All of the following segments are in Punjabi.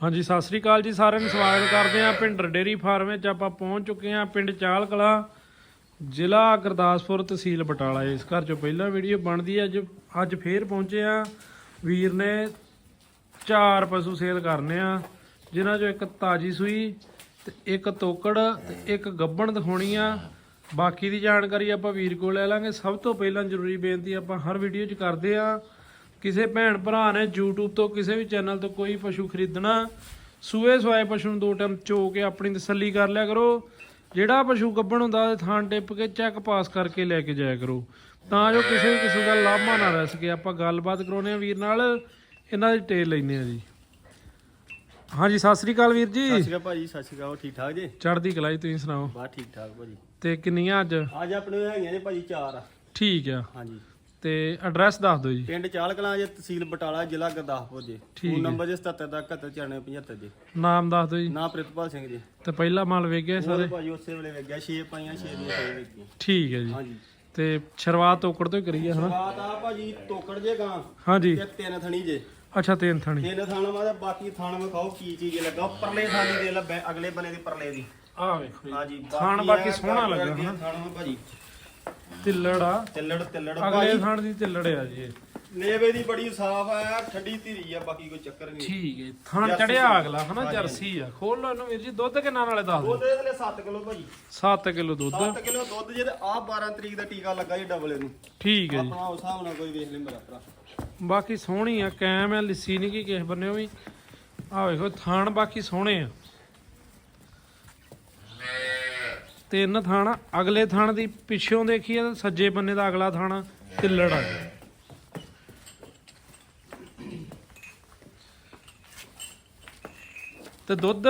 ਹਾਂਜੀ, ਸਤਿ ਸ੍ਰੀ ਅਕਾਲ ਜੀ, ਸਾਰਿਆਂ ਨੂੰ ਸਵਾਗਤ ਕਰਦੇ ਹਾਂ ਪਿੰਡ ਡੇਰੀ ਫਾਰਮ ਵਿੱਚ। ਆਪਾਂ ਪਹੁੰਚ ਚੁੱਕੇ ਹਾਂ ਪਿੰਡ ਚਾਲ ਕਲਾ ਜ਼ਿਲ੍ਹਾ ਗੁਰਦਾਸਪੁਰ ਤਹਿਸੀਲ ਬਟਾਲਾ। ਇਸ ਘਰ ਚੋਂ ਪਹਿਲਾਂ ਵੀਡੀਓ ਬਣਦੀ ਹੈ, ਅੱਜ ਅੱਜ ਫੇਰ ਪਹੁੰਚੇ ਆ ਵੀਰ ਨੇ ਚਾਰ ਪਸ਼ੂ ਸੇਲ ਕਰਨੇ ਆ, ਜਿਨ੍ਹਾਂ ਚੋਂ ਇੱਕ ਤਾਜੀ ਸੂਈ ਤੇ ਇੱਕ ਤੋਕੜ ਤੇ ਇੱਕ ਗੱਬਣ ਦਿਖਾਉਣੀ ਆ। ਬਾਕੀ ਦੀ ਜਾਣਕਾਰੀ ਆਪਾਂ ਵੀਰ ਕੋਲ ਲੈ ਲਾਂਗੇ। ਸਭ ਤੋਂ ਪਹਿਲਾਂ ਜ਼ਰੂਰੀ ਬੇਨਤੀ ਆਪਾਂ ਹਰ ਵੀਡੀਓ 'ਚ ਕਰਦੇ ਆ ਕਿਸੇ ਭੈਣ ਭਰਾ ਨੇ YouTube ਤੋਂ ਕਿਸੇ ਵੀ ਚੈਨਲ ਤੋਂ ਕੋਈ ਪਸ਼ੂ ਖਰੀਦਣਾ ਸੂਏ ਸਵਾਏ ਪਸ਼ੂ ਨੂੰ ਦੋ ਟਾਈਮ ਚੋ ਕੇ ਆਪਣੀ ਤਸੱਲੀ ਕਰ ਲਿਆ ਕਰੋ। ਜਿਹੜਾ ਪਸ਼ੂ ਗੱਬਣ ਹੁੰਦਾ ਉਹਦੇ ਥਾਂ ਟਿੱਪ ਕੇ ਚੈੱਕ ਪਾਸ ਕਰਕੇ ਲੈ ਕੇ ਜਾਇਆ ਕਰੋ। ਤਾਂ ਜੋ ਕਿਸੇ ਵੀ ਕਿਸੇ ਦਾ ਲਾਭਾ ਨਾ ਰਹਿ ਸਕੇ। ਆਪਾਂ ਗੱਲਬਾਤ ਕਰਾਉਨੇ ਆ ਵੀਰ ਨਾਲ। ਇਹਨਾਂ ਦੀ ਡਿਟੇਲ ਲੈਨੇ ਆ ਜੀ। ਹਾਂਜੀ ਸਤਿ ਸ੍ਰੀ ਅਕਾਲ ਵੀਰ ਜੀ। ਸਤਿ ਸ਼੍ਰੀ ਅਕਾਲ ਭਾਜੀ ਸਤਿ ਸ਼੍ਰੀ ਅਕਾਲ। ਠੀਕ ਠਾਕ ਜੀ? ਚੜ੍ਹਦੀ ਕਲਾ ਜੀ ਤੁਸੀਂ ਸੁਣਾਓ? ਬਾ ਠੀਕ ਠਾਕ ਭਾਜੀ। ਤੇ ਕਿੰਨੀਆਂ ਅੱਜ? ਅੱਜ ਆਪਣੇ ਹੈਗੀਆਂ ਨੇ ਭਾਜੀ ਚਾਰ। ਠੀਕ ਆ। ਹਾਂਜੀ। ਤੇ ਐਡਰੈਸ ਦੱਸ ਦਿਓ ਜੀ। ਪਿੰਡ ਚਾਲ ਕਲਾਂ ਜੇ ਤਹਿਸੀਲ ਬਟਾਲਾ ਜ਼ਿਲ੍ਹਾ ਗੁਰਦਾਸਪੁਰ ਜੀ। ਠੀਕ ਫੋਨ ਨੰਬਰ ਜੀ 77 ਦਾ 719475 ਜੀ। ਨਾਮ ਦੱਸ ਦਿਓ ਜੀ। ਨਾਂ ਪ੍ਰਿਤਪਾਲ ਸਿੰਘ ਜੀ। ਤੇ ਪਹਿਲਾ ਮਾਲ ਵੇਚ ਗਏ ਸਾਰੇ? ਸਾਰੇ ਭਾਜੀ ਉਸੇ ਵੇਲੇ ਵੇਗਿਆ 6 ਪਾਈਆਂ 6 ਦੀਆਂ ਵੇਗੀਆਂ ਠੀਕ ਹੈ ਜੀ। ਹਾਂਜੀ। ਤੇ ਸ਼ੁਰੂਆਤ ਤੋਕੜ ਤੋਂ ਹੀ ਕਰੀਏ ਹਨਾ? ਬਾਤ ਆ ਭਾਜੀ ਤੋਕੜ ਜੇ ਗਾਂ। ਹਾਂਜੀ। ਤੇ ਤਿੰਨ ਥਣੀ ਜੇ। ਅੱਛਾ ਤਿੰਨ ਥਣੀ। ਤਿੰਨ ਥਾਣਾ ਤੇ ਬਾਕੀ ਥਾਣਾ ਵਿਖਾਓ ਕੀ ਚੀਜ਼ ਲੱਗਾ। ਪਰਲੇ ਥਾਣੀ ਦੇ ਲੱਭੇ ਅਗਲੇ ਬੰਨੇ ਦੀ ਪਰਲੇ ਦੀ। ਆ ਵੇਖੋ ਜੀ। ਹਾਂਜੀ ਥਾਣ ਬਾਕੀ ਸੋਹਣਾ ਲੱਗਾ ਹਨਾ? ਥਾਣਾ ਭਾਜੀ। ਤਿੱਲੜ। ਆ ਤਿੱਲੜ ਤਿੱਲੜ। ਅਗਲੇ ਥਾਣ ਦੀ ਤਿੱਲੜ ਆ ਜੀ ਇਹ। ਲੇਵੇ ਦੀ ਬੜੀ ਸਾਫ਼ ਆ ਠੰਡੀ ਧੀਰੀ ਆ ਬਾਕੀ ਕੋਈ ਚੱਕਰ ਨਹੀਂ। ਠੀਕ ਹੈ ਥਾਣ ਚੜਿਆ ਅਗਲਾ ਹਨਾ ਜਰਸੀ ਆ। ਖੋਲ ਲਓ ਇਹਨੂੰ ਵੀਰ ਜੀ ਦੁੱਧ ਕਿੰਨਾ ਨਾਲੇ ਦੱਸ ਦਿਓ। ਉਹਦੇ ਥਲੇ 7 ਕਿਲੋ ਭਾਜੀ। 7 ਕਿਲੋ ਦੁੱਧ। 7 ਕਿਲੋ ਦੁੱਧ ਜੇ ਤੇ ਆ 12 ਤਰੀਕ ਦਾ ਟੀਕਾ ਲੱਗਾ ਜੀ ਡਬਲ ਨੂੰ ਠੀਕ ਹੈ ਜੀ। ਆਪਣਾ ਉਸ ਹਿਸਾਬ ਨਾਲ ਕੋਈ ਵੇਖ ਲੈ ਮੇਰਾ ਭਰਾ। ਬਾਕੀ ਸੋਹਣੀ ਆ ਕੈਮ ਆ ਲਿੱਸੀ ਨਹੀਂ ਕੀ ਕਿਸੇ ਬੰਨੇ ਵੀ। ਆ ਵੇਖੋ ਥਾਣ ਬਾਕੀ ਸੋਹਣੇ ਆ। ਤਿੰਨ ਥਾਣ ਅਗਲੇ ਥਾਣ ਦੀ ਪਿੱਛੋਂ ਦੇਖੀਏ ਤਾਂ ਸੱਜੇ ਬੰਨੇ ਦਾ ਅਗਲਾ ਥਾਣ ਤਿੱਲੜ ਆ। ਤੇ ਦੁੱਧ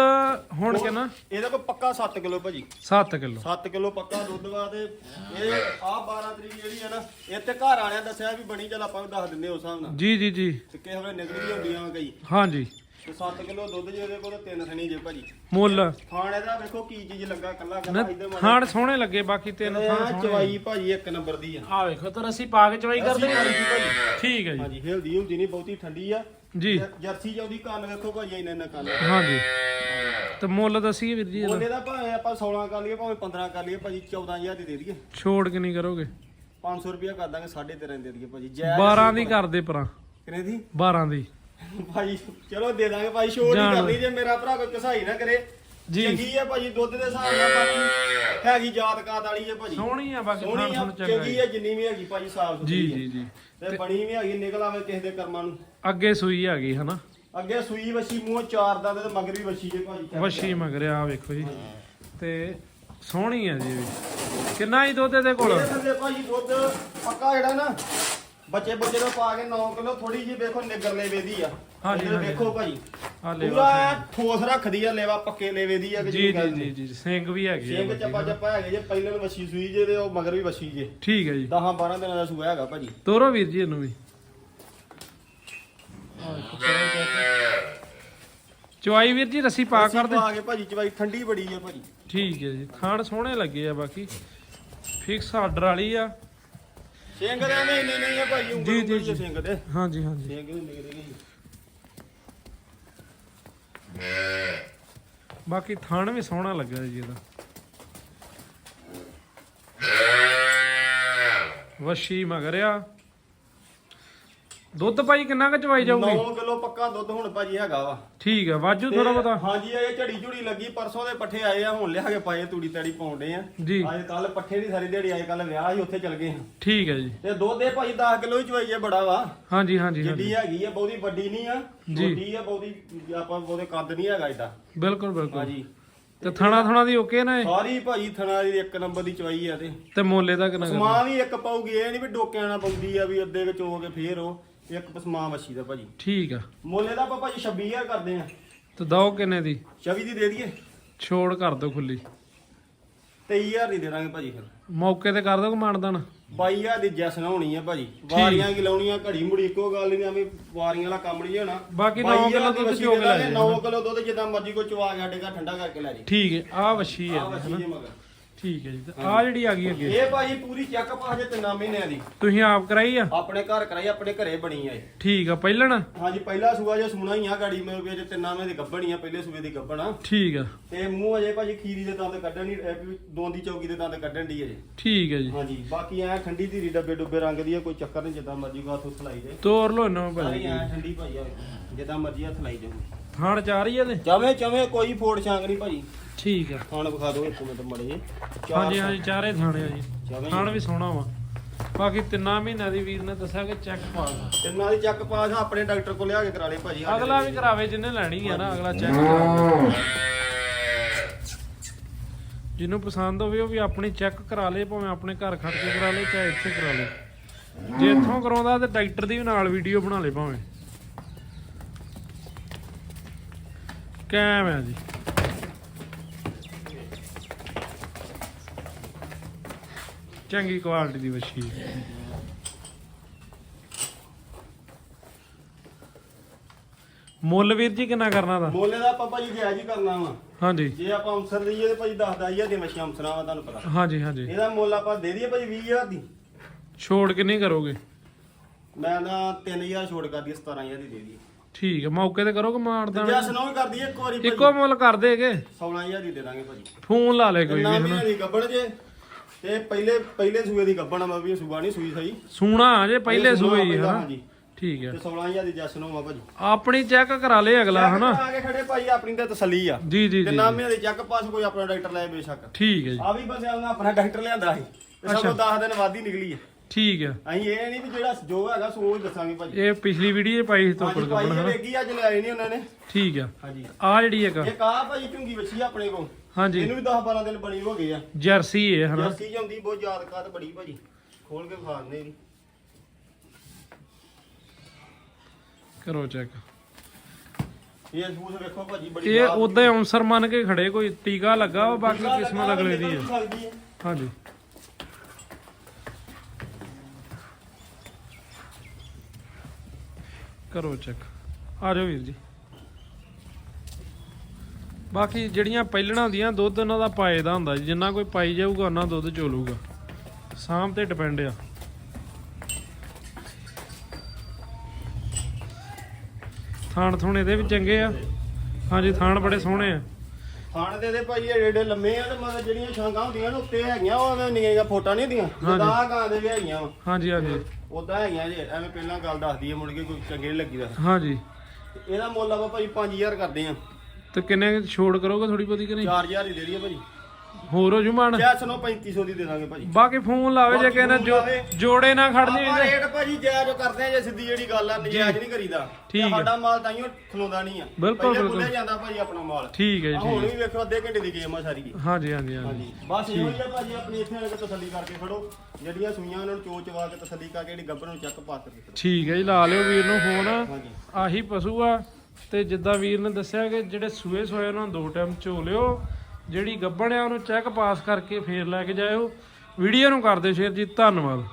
ਹੁਣ ਕਿੰਨਾ? ਇਹਦਾ ਕੋਈ ਪੱਕਾ 7 ਕਿਲੋ ਭਾਜੀ। 7 ਕਿਲੋ। 7 ਕਿਲੋ ਪੱਕਾ ਦੁੱਧ ਵਾ ਤੇ ਇਹ ਆ 12 ਤਰੀਕ ਜਿਹੜੀ ਹੈ ਨਾ ਇਹ ਤੇ ਘਰ ਵਾਲਿਆਂ ਦੱਸਿਆ ਵੀ ਬਣੀ ਚੱਲ ਆਪਾਂ ਵੀ ਦੱਸ ਦਿੰਦੇ ਉਸ ਹਿਸਾਬ ਨਾਲ। ਜੀ ਜੀ ਜੀ। ਤੇ ਕਿਸੇ ਵੇਲੇ ਨਿਕਲ ਹੁੰਦੀਆਂ ਕਈ। ਹਾਂਜੀ। ਤੇ 7 ਕਿਲੋ ਦੁੱਧ ਜੇ ਇਹਦੇ ਕੋਲ ਤਿੰਨ ਥਣੀ ਜੇ ਭਾਜੀ। ਮੁੱਲ। ਖਾਣ ਇਹਦਾ ਵੇਖੋ ਕੀ ਚੀਜ਼ ਲੱਗਾ ਕੱਲਾ ਨਾ ਕੱਲਾ ਇਧਰ ਥਾਣ ਸੋਹਣੇ ਲੱਗੇ ਬਾਕੀ ਤਿੰਨ ਥਾਣ ਸੋਹਣੇ ਚਵਾਈ ਭਾਜੀ ਇੱਕ ਨੰਬਰ ਦੀ ਆ। ਆ ਵੇਖੋ ਤਾਂ ਅਸੀਂ ਪਾ ਕੇ ਚਵਾਈ ਕਰਦੇ ਹਾਂ। ਅਸੀਂ ਭਾਜੀ ਭਾਜੀ। ਠੀਕ ਹੈ ਜੀ। ਹਾਂਜੀ ਹਿਲਦੀ ਹੁੰਦੀ ਨਹੀਂ ਬਹੁਤੀ ਠੰਡੀ ਆ। ਜੀ। ਜਰ- ਜਰਸੀ ਜਾਉਦੀ ਕੰਨ ਵੇਖੋ ਭਾਜੀ ਇੰਨਾ ਇੰਨਾ ਕੰਨ। ਹਾਂਜੀ। ਤੇ ਮੁੱਲ ਦੱਸੀਏ ਵੀਰ ਜੀ ਇਹਦਾ। ਉਹਨੇ ਦਾ ਭਾਵੇਂ ਆਪਾਂ 16 ਕਰ ਲਈਏ ਭਾਵੇਂ 15 ਕਰ ਲਈਏ ਭਾਜੀ 14000 ਦੀ ਦੇ ਦਈਏ। ਛੋੜ ਕਿੰਨੀ ਕਰੋਗੇ? 500 ਰੁਪਿਆ ਕਰ ਦਾਂਗੇ 13.5 ਦੇ ਦਈਏ ਭਾਜੀ। ਜੈ 12 ਦੀ ਕਰਦੇ ਪਰਾਂ ਕਿਨੇ ਦੀ? 12 ਦੀ। ਭਾਜੀ ਚਲੋ ਦੇ ਦਾਂਗੇ ਭਾਜੀ ਸ਼ੋਰ ਨਹੀਂ। ਕਰਨੀ ਜੇ ਮੇਰਾ ਭਰਾ ਕੋਈ ਕਸਾਈ ਨਾ ਕਰੇ। ਜੀ। ਚੰਗੀ ਆ ਭਾਜੀ ਦੁੱਧ ਦੇ ਹਿਸਾਬ ਨਾਲ ਬਾਕੀ ਹੈਗੀ ਯਾਦ ਕਾਤ ਵਾਲੀ ਹੈ ਭਾਜੀ ਸੋਹਣੀ ਆ ਬਾਕੀ ਸੋਹਣੀ ਆ ਚੰਗਾ ਹੈ। ਆ ਜਿੰਨੀ ਵੀ ਹੈਗੀ ਭਾਜੀ ਸਾਫ਼ ਜੀ ਜੀ ਜੀ। ਤੇ ਬਣੀ ਵੀ ਹੈਗੀ ਨਿਕਲ ਆਵੇ ਕਿਸੇ ਦੇ ਕਰਮਾਂ ਨੂੰ। ਅੱਗੇ ਸੂਈ ਆ ਗਈ ਹਨਾ? ਅੱਗੇ ਸੂਈ ਵਛੀ ਮੂੰਹ ਚਾਰ ਦੰਦ ਤੇ ਮਗਰ ਵੀ ਵਛੀ ਜੇ ਭਾਜੀ ਵਸ਼ੀ ਮਗਰਿਆ ਆ ਵੇਖੋ ਜੀ। ਤੇ ਸੋਹਣੀ ਆ ਜੀ ਵੀ। ਕਿੰਨਾ ਹੀ ਦੁੱਧ ਇਹਦੇ ਕੋਲ? ਇਹਦੇ ਥੱਲੇ ਭਾਜੀ ਦੁੱਧ ਪੱਕਾ ਜਿਹੜਾ ਨਾ ਬੱਚੇ ਬੱਚੇ ਦਾ ਪਾ ਕੇ 9 ਕਿਲੋ ਥੋੜੀ ਜਿਹੀ ਵੇਖੋ ਨਿਗਰ ਲੇਵੇ ਦੀ ਆ। ਹਾਂਜੀ, ਇੱਧਰ ਹਾਂਜੀ। ਵੇਖੋ ਭਾਜੀ ਆ ਪੂਰਾ ਐਨ ਠੋਸ ਰੱਖਦੀ ਆ ਲੇਵਾ ਪੱਕੇ ਲੇਵੇ ਦੀ ਆ ਕਿ ਜੀ ਜੀ ਜੀ ਜੀ ਸਿੰਘ ਵੀ ਹੈਗੇ ਆ ਸਿੰਘ ਬਾਕੀ, ਚੱਪਾ। ਚੱਪਾ ਹੈਗੇ ਜੇ ਪਹਿਲਾਂ ਨੂੰ ਵਛੀ ਸੂਈ ਜੇ ਤੇ ਉਹ ਮਗਰ ਵੀ ਵਛੀ ਜੇ। ਠੀਕ ਹੈ ਜੀ। 10 12 ਦਿਨਾਂ ਦਾ ਸੂਆ ਹੈਗਾ ਭਾਜੀ। ਤੋਰੋ ਵੀਰ ਜੀ ਇਹਨੂੰ ਵੀ। ਆ। ਚਵਾਈ ਵੀਰ ਜੀ ਰੱਸੀ ਪਾ ਕਰ ਦੇ ਪਾ ਕੇ ਭਾਜੀ ਚਵਾਈ ਠੰਡੀ ਬੜੀ ਆ ਭਾਜੀ। ਠੀਕ ਹੈ ਜੀ। ਖਾਣ ਸੋਹਣੇ ਲੱਗੇ ਆ ਬਾਕੀ। ਫਿਕਸ ਆਰਡਰ ਵਾਲੀ ਆ। ਸਿੰਘ ਦੇ ਨੇ ਇੰਨੇ ਨਹੀਂ ਆ ਭਾਜੀ ਉਂਗਲ ਜੀ, ਜੀ, ਉਂਗਲ ਜੀ। ਚ ਸਿੰਘ ਦੇ ਹਾਂਜੀ ਹਾਂਜੀ। ਸਿੰਘ ਵੀ ਨਿਕਦੇ ਗਏ ਬਾਕੀ ਥਣ ਵੀ ਸੋਹਣਾ ਲੱਗਾ ਜੀ ਇਹਦਾ। ਵਸ਼ੀ ਮਗਰਿਆ ਦੁੱਧ ਭਾਈ ਕਿੰਨਾ ਕੁ ਚਵਾਈ ਜਾਊਗੀ? 9 ਕਿਲੋ ਪੱਕਾ ਦੁੱਧ ਹੁਣ ਭਾਜੀ ਹੈਗਾ ਵਾ। ਠੀਕ ਆ ਵਾਜੂ ਥੋੜਾ ਬਤਾ ਹਾਂਜੀ ਇਹ ਝੜੀ ਝੁੜੀ ਲੱਗੀ ਪਰਸੋਂ ਦੇ ਪੱਠੇ ਆਏ ਆ ਹੁਣ ਲਿਆ ਕੇ ਪਾਏ ਤੂੜੀ ਤੜੀ ਪਾਉਂਦੇ ਆ। ਜੀ। ਅੱਜ ਕੱਲ ਪੱਠੇ ਦੀ ਸਾਰੀ ਦਿਹਾੜੀ ਆਏ ਕੱਲ ਵਿਆਹ ਸੀ ਉੱਥੇ ਚਲ ਗਏ ਹਾਂ। ਠੀਕ ਹੈ ਜੀ। ਤੇ ਦੁੱਧ ਇਹ ਭਾਜੀ 10 ਕਿਲੋ ਹੀ ਚਵਾਈ ਆ ਬੜਾ ਵਾ। ਹਾਂਜੀ ਹਾਂਜੀ ਜਿੱਡੀ ਹੈਗੀ ਆ ਬਹੁਤੀ ਵੱਡੀ ਨਹੀਂ ਆ। ਛੋਟੀ ਆ ਬਹੁਤੀ ਆਪਾਂ ਬਹੁਤੇ ਕੱਦ ਨਹੀਂ ਹੈਗਾ ਏਡਾ ਬਿਲਕੁਲ ਬਿਲਕੁਲ। ਹਾਂਜੀ। ਤੇ ਥਣਾ ਥਣਾ ਦੀ ਓਕੇ ਨਾ ਇਹ? ਸਾਰੀ ਭਾਜੀ ਥਣਾ ਦੀ ਇੱਕ ਨੰਬਰ ਦੀ ਚਵਾਈ ਆ ਤੇ। ਤੇ ਮੋਲੇ ਦਾ ਕਿੰਨਾ ਕਰਨਾ? ਸਮਾਂ ਵੀ ਇੱਕ ਪਾਉਗੀ ਇਹ ਨਹੀਂ ਵੀ ਡੋਕਿਆਂ ਨਾਲ ਪਾਉਂਦੀ ਆ ਵੀ ਅੱਧੇ ਵਿੱਚ ਹੋ ਕੇ ਫੇਰ ਉਹ। ਇੱਕ ਪਸਮਾ ਮੱਛੀ ਦਾ ਭਾਜੀ। ਠੀਕ ਆ। ਮੁੱਲੇ ਦਾ ਆਪਾਂ ਭਾਜੀ 26000 ਕਰਦੇ ਆ। ਤੇ ਦੋ ਕਿੰਨੇ ਦੀ? 24 ਦੀ ਦੇ ਦਈਏ। ਛੋੜ ਕਰ ਦੋ ਖੁੱਲੀ। 23000 ਦੀ ਦੇ ਦਾਂਗੇ ਭਾਜੀ ਫਿਰ। ਮੌਕੇ ਤੇ ਕਰ ਦੋ ਮਾਨਦਾਨ 22000 ਦੀ ਜੈਸਨ ਹੋਣੀ ਆ ਭਾਜੀ। ਵਾਰੀਆਂ ਕੀ ਲਾਉਣੀਆਂ ਘੜੀ ਮੁੜੀ ਇੱਕੋ ਗੱਲ ਨਹੀਂ ਐਵੇਂ ਵਾਰੀਆਂ ਵਾਲਾ ਕੰਮ ਨਹੀਂ ਹੋਣਾ ਬਾਕੀ ਨੌ ਕਿੱਲੋ ਦੁੱਧ ਚੋ ਕੇ ਲੈ ਜਾਓ। 9 ਕਿਲੋ ਦੁੱਧ ਜਿੱਦਾਂ ਮਰਜ਼ੀ ਕੋ ਚਵਾ ਕੇ ਸਾਡੇ ਘਰ ਠੰਡਾ ਕਰਕੇ ਲੈ ਜੀ। ਠੀਕ ਹੈ ਆ ਵਸ਼ੀ ਆ। ਆ ਵਸੀ ਜੇ ਮਗਰ। ਠੀਕ ਹੈ ਜੀ। ਤੇ ਆ ਜਿਹੜੀ ਆ ਗਈ ਅੱਗੇ। ਇਹ ਭਾਜੀ ਪੂਰੀ ਚੈੱਕ ਪਾ ਜੇ ਤਿੰਨਾਂ ਮਹੀਨਿਆਂ ਦੀ। ਤੁਸੀਂ ਆਪ ਕਰਾਈ ਆ? ਆਪਣੇ ਘਰ ਕਰਾਈ ਆਪਣੇ ਘਰੇ ਬਣੀ ਆ ਇਹ। ਠੀਕ ਆ ਪਹਿਲਣ? ਹਾਂਜੀ ਪਹਿਲਾ ਸੂਆ ਜੇ ਸੂਣਾ ਹੀ ਆ ਗਾੜੀ ਮੇਰੇ ਵੀ ਅਜੇ ਤਿੰਨਾਂ ਮਹੀਨੇ ਦੀ ਗੱਭਣੀ ਆ ਪਹਿਲੇ ਸੂਏ ਦੀ ਗੱਭਣ ਆ। ਠੀਕ ਆ। ਤੇ ਮੂੰਹ ਅਜੇ ਭਾਜੀ ਖੀਰੀ ਦੇ ਦੰਦ ਕੱਢਣ ਨਹੀਂ ਦੋਂਦੀ ਚੌਕੀ ਦੇ ਦੰਦ ਕੱਢਣ ਦੀ ਅਜੇ। ਠੀਕ ਹੈ ਜੀ। ਹਾਂਜੀ ਬਾਕੀ ਐ ਠੰਡੀ ਧੀਰੀ ਡੱਬੇ ਡੁੱਬੇ ਰੰਗ ਦੀ ਆ ਕੋਈ ਚੱਕਰ ਨਹੀਂ ਜਿੱਦਾਂ ਮਰਜ਼ੀ ਗਾ ਹੱਥ ਲਾਈ ਦੇ। ਤੋਰ ਲੋ ਨਾ ਸਾਰੀ ਭਾਜੀ ਐ ਠੰਡੀ ਭਾਈ ਆ ਜਿੱਦਾਂ ਮਰਜ਼ੀ ਹੱਥ ਲਾਈ ਜਾਓ ਥਾਣ ਚਾਰ ਹੀ ਇਹਦੇ? ਚਵੇਂ ਚਵੇਂ ਕੋਈ ਫੋੜ ਛਾਂਗ ਨਹੀਂ ਭਾਜੀ। ਠੀਕ ਆ। ਖਾਣ ਵਿਖਾ ਦਿਓ ਇੱਕ ਮਿੰਟ ਮੜੇ ਹਾਂਜੀ ਹਾਂਜੀ ਚਾਰੇ ਥਾਣੇ ਆ ਜੀ। ਚਵੇਂ ਥਾਣ ਵੀ ਸੋਹਣਾ ਵਾ। ਬਾਕੀ ਤਿੰਨਾਂ ਮਹੀਨਿਆਂ ਦੀ ਵੀਰ ਨੇ ਦੱਸਿਆ ਕਿ ਚੈੱਕ ਪਾਸ ਆ। ਤਿੰਨਾਂ ਦੀ ਚੱਕ ਪਾਸ ਆਪਣੇ ਡਾਕਟਰ ਕੋਲ ਲਿਆ ਕੇ ਕਰਾ ਲਏ ਭਾਜੀ। ਸਾਡੇ ਅਗਲਾ ਵੀ ਕਰਾਵੇ ਜਿੰਨੇ ਲੈਣੀ ਆ ਨਾ ਅਗਲਾ ਚੈੱਕ ਕਰਾਵੇ ਜਿਹਨੂੰ ਪਸੰਦ ਹੋਵੇ ਉਹ ਵੀ ਆਪਣੀ ਚੈੱਕ ਕਰਾ ਲੇ ਭਾਵੇਂ ਆਪਣੇ ਘਰ ਖੜ ਕੇ ਕਰਾ ਲੇ ਚਾਹੇ ਇੱਥੇ ਕਰਾ ਲੇ। ਜੇ ਇੱਥੋਂ ਕਰਾਉਂਦਾ ਤੇ ਡਾਕਟਰ ਦੀ ਵੀ ਨਾਲ ਵੀਡੀਓ ਬਣਾ ਲੇ ਭਾਵੇਂ। ਕੈਮ ਹੈ ਜੀ? ਚੰਗੀ ਕੁਆਲਿਟੀ ਦੀ ਵੱਛੀ। ਮੁੱਲ ਵੀਰ ਜੀ ਕਿੰਨਾ ਕਰਨਾ ਦਾ? ਮੋਲੇ ਦਾ ਆਪਾਂ ਭਾਜੀ ਜਾਇਜ਼ ਹੀ ਕਰਨਾ ਵਾ। ਹਾਂਜੀ। ਜੇ ਆਪਾਂ ਅੰਸਰ ਲਈਏ ਤੇ ਭਾਜੀ 10 10000 ਦੀ ਮੱਛੀਆਂ ਅੰਸਰਾਂ ਵਾ ਤੁਹਾਨੂੰ ਪਤਾ। ਹਾਂਜੀ ਹਾਂਜੀ। ਇਹਦਾ ਮੁੱਲ ਆਪਾਂ ਦੇ ਦਈਏ ਭਾਜੀ 20000 ਦੀ। ਛੋੜ ਕਿੰਨੀ ਕਰੋਗੇ? ਮੈਂ ਨਾ 3000 ਛੋੜ ਕਰਦੀ 17000 ਦੀ ਦੇ ਦਈਏ। ਠੀਕ ਹੈ ਮੌਕੇ ਤੇ ਕਰੋਗੇ ਮਾਰਦਾ ਜੇ ਸੁਣੋ ਵੀ ਕਰਦੀ ਇੱਕ ਵਾਰੀ ਭਾਜੀ। ਇੱਕੋ ਮੁੱਲ ਕਰ ਦੇਗੇ 16000 ਦੀ ਦੇ ਦਾਂਗੇ ਭਾਜੀ। ਫੋਨ ਲਾ ਲੈ ਕੋਈ ਵੀ ਹਨਾ। ਮਹੀਨੇ ਦੀ ਗੱਬੜ ਜੇ। ਤੇ ਪਹਿਲੇ ਪਹਿਲੇ ਸੂਏ ਦੀ ਗੱਬੜ ਆ ਮੈਂ ਵੀ ਸੂਆ ਨਹੀਂ ਸੂਈ ਸਹੀ। ਸੂਣਾ ਜੇ ਪਹਿਲੇ ਸੂਏ ਹੀ ਹਨਾ। ਹਾਂਜੀ। ਠੀਕ ਹੈ ਤੇ 16000 ਦੀ ਜਸ਼ਨ ਹੋਵਾ ਭਾਜੀ। ਆਪਣੀ ਚੈੱਕ ਕਰਾ ਲੇ ਅਗਲਾ ਹਨਾ। ਆ ਕੇ ਖੜੇ ਭਾਈ ਆਪਣੀ ਤੇ ਤਸੱਲੀ ਆ। ਜੀ ਜੀ ਤੇ ਜੀ ਦੇ ਚੱਕ ਪਾਸ ਕੋਈ ਆਪਣਾ ਡਾਕਟਰ ਲੈ ਬੇਸ਼ੱਕ। ਠੀਕ ਹੈ ਜੀ। ਆ ਵੀ ਬਸ ਆਪਣਾ ਡਾਕਟਰ ਲਿਆਂਦਾ ਸੀ। ਤੇ ਸਗੋਂ 10 ਦਿਨ ਹੀ ਨਿਕਲੀ ਹੈ ਠੀਕ ਹੈ ਅਸੀਂ ਇਹ ਨਹੀਂ ਵੀ ਜਿਹੜਾ ਜੋ ਹੈਗਾ ਸੋ ਉਹ ਹੀ ਦੱਸਾਂਗੇ ਭਾਜੀ। ਇਹ ਪਿਛਲੀ ਵੀਡੀਓ 'ਚ ਪਾਈ ਸੀ ਤੋਕੜ ਹਾਂਜੀ ਭਾਈ ਗੱਬਣ ਇਹ ਹਨਾ? ਵੇਗੀ ਅੱਜ ਲਿਆਏ ਨਹੀਂ ਉਹਨਾਂ ਨੇ। ਠੀਕ ਆ। ਹਾਂਜੀ। ਆ ਜਿਹੜੀ ਇੱਕ ਇਹ ਕਾ ਭਾਜੀ ਝੁੰਗੀ ਵੱਛੀ ਆ ਆਪਣੇ ਕੋਲ। ਹਾਂਜੀ। ਇਹਨੂੰ ਵੀ 10 12 ਦਿਨ ਬਣੀ ਹੋ ਗਏ ਆ। ਜਰਸੀ ਹੈ ਹਨਾ? ਜਰਸੀ ਜਾਂਦੀ ਬਹੁਤ ਯਾਦ ਕਾਤ ਬੜੀ ਭਾਜੀ। ਖੋਲ ਕੇ ਖਾਣੇ ਇਹਦੀ। ਕਰੋ ਚੈੱਕ ਇਹ ਸੂਸ ਵੇਖੋ ਭਾਜੀ ਬੜੀ ਇਹ ਉਦਾਂ ਹੀ ਅਨਸਰ ਮੰਨ ਕੇ ਖੜੇ ਕੋਈ ਟੀਕਾ ਲੱਗਾ ਵਾ ਬਾਕੀ ਕਿਸਮਤ ਅਗਲੇ ਦੀ ਹੈ। ਹਾਂਜੀ। ਕਰੋ ਚੈੱਕ। ਆ ਜਾਓ ਵੀਰ ਜੀ। ਬਾਕੀ ਜਿਹੜੀਆਂ ਪਹਿਲਣਾ ਹੁੰਦੀਆਂ, ਦੁੱਧ ਉਹਨਾਂ ਦਾ ਪਾਏ ਦਾ ਹੁੰਦਾ ਜਿੰਨਾ ਕੋਈ ਪਾਈ ਜਾਊਗਾ, ਉਹਨਾਂ ਦੁੱਧ ਚੋਲੂਗਾ। ਸਾਮ ਤੇ ਡਿਪੈਂਡ ਆ। ਥਾਣ ਥੋਣੇ ਇਹਦੇ ਵੀ ਚੰਗੇ ਆ। ਹਾਂਜੀ, ਥਾਣ ਬੜੇ ਸੋਹਣੇ ਆ। ਖਾਣ ਦੇ ਦੇ ਭਾਈ ਏਡੇ ਏਡੇ ਲੰਮੇ ਆ ਤੇ ਮਤਲਬ ਜਿਹੜੀਆਂ ਛਾਂਗਾਂ ਹੁੰਦੀਆਂ ਨੇ ਉੱਤੇ ਹੈਗੀਆਂ ਉਹ ਐਵੇਂ ਨਿੱਕੀਆਂ ਫੋਟਾਂ ਨਹੀਂ ਹੁੰਦੀਆਂ? ਜਿੱਦਾਂ ਗਾਂ ਦੇ ਵੀ ਹੈਗੀਆਂ ਵਾ। ਹਾਂਜੀ ਹਾਂਜੀ। ਉਦਾਂ ਹੈਗੀਆਂ ਜੇ ਐਵੇਂ ਪਹਿਲਾਂ ਗੱਲ ਦੱਸਦੀ ਹੈ ਮੁੜ ਕੇ ਕੋਈ ਚੰਗੇ ਨਹੀਂ ਲੱਗੀਦਾ। ਹਾਂਜੀ। ਇਹਦਾ ਮੁੱਲ ਆਪਾਂ ਭਾਈ 5000 ਕਰਦੇ ਆ। ਤੇ ਕਿੰਨੇ ਛੋੜ ਕਰੋਗੇ ਥੋੜੀ ਬਹੁਤੀ ਕਿ ਨਹੀਂ? 4000 ਹੀ ਦੇ ਦਈਏ ਭਾਜੀ ਹੋਰ ਹੋ ਜੂ ਮਾਨ? ਜੈਸ ਨੂੰ 3500 ਦੀ ਦੇ ਦਾਂਗੇ ਭਾਜੀ। ਬਾਕੀ ਫੋਨ ਲਾਵੇ ਜੇ ਬਾਕੀ ਕਹਿੰਦਾ ਫੋਨ ਜੋ ਲਾਵੇ। ਜੋੜੇ ਨਾ ਖੜਨੀ ਆਪਾਂ ਰੇਟ ਭਾਜੀ ਜਾਇਜ਼ ਕਰਦੇ ਆ ਜੇ ਸਿੱਧੀ ਜਿਹੜੀ ਗੱਲ ਆ ਨਜਾਇਜ਼ ਨਹੀਂ ਕਰੀਦਾ। ਠੀਕ ਹੈ। ਸਾਡਾ ਮਾਲ ਤਾਈਓ ਖਲੋਂਦਾ ਨਹੀਂ ਆ। ਬਿਲਕੁਲ, ਪਹਿਲੇ ਬਿਲਕੁਲ। ਜਾਂਦਾ ਭਾਜੀ ਆਪਣਾ ਮਾਲ। ਠੀਕ ਹੈ ਆਹ ਜੀ ਹੁਣ ਠੀਕ ਵੀ ਵੇਖੋ ਅੱਧੇ ਘੰਟੇ ਦੀ ਗੇਮ ਆ ਸਾਰੀ। ਹਾਂਜੀ ਹਾਂਜੀ ਹਾਂਜੀ। ਹਾਂਜੀ। ਬਸ ਇਹੋ ਹੀ ਆ ਭਾਜੀ ਆਪਣੀ ਇੱਥੇ ਆ ਕੇ ਤਸੱਲੀ ਕਰਕੇ ਖੜੋ। ਜਿਹੜੀਆਂ ਸੂਈਆਂ ਉਹਨਾਂ ਨੂੰ ਚਵਾ ਕੇ ਤਸੱਲੀ ਕਰਕੇ ਜਿਹੜੀ ਗੱਬਰ ਨੂੰ ਚੱਕ ਪਾ ਕੇ ਖੜੋ। ਠੀਕ ਹੈ ਜੀ ਲਾ ਲਿਓ ਵੀਰ ਨੂੰ ਫੋਨ। ਹਾਂਜੀ। ਆਹੀ ਪਸ਼ੂ ਆ। ਤੇ ਜਿੱਦਾਂ ਵੀਰ ਨੇ ਦੱਸਿਆ ਕਿ ਜਿਹੜੇ ਸੂਏ ਸੋਏ ਉਹਨਾਂ ਨੂੰ ਦੋ ਟਾਈਮ ਝੋ ਲਿਓ। ਜਿਹੜੀ ਗੱਬਣ ਆ ਉਹਨੂੰ ਚੈੱਕ ਪਾਸ ਕਰਕੇ ਫੇਰ ਲੈ ਕੇ ਜਾਇਓ। ਵੀਡੀਓ ਨੂੰ ਕਰ ਦਿਓ ਸ਼ੇਅਰ ਜੀ, ਧੰਨਵਾਦ।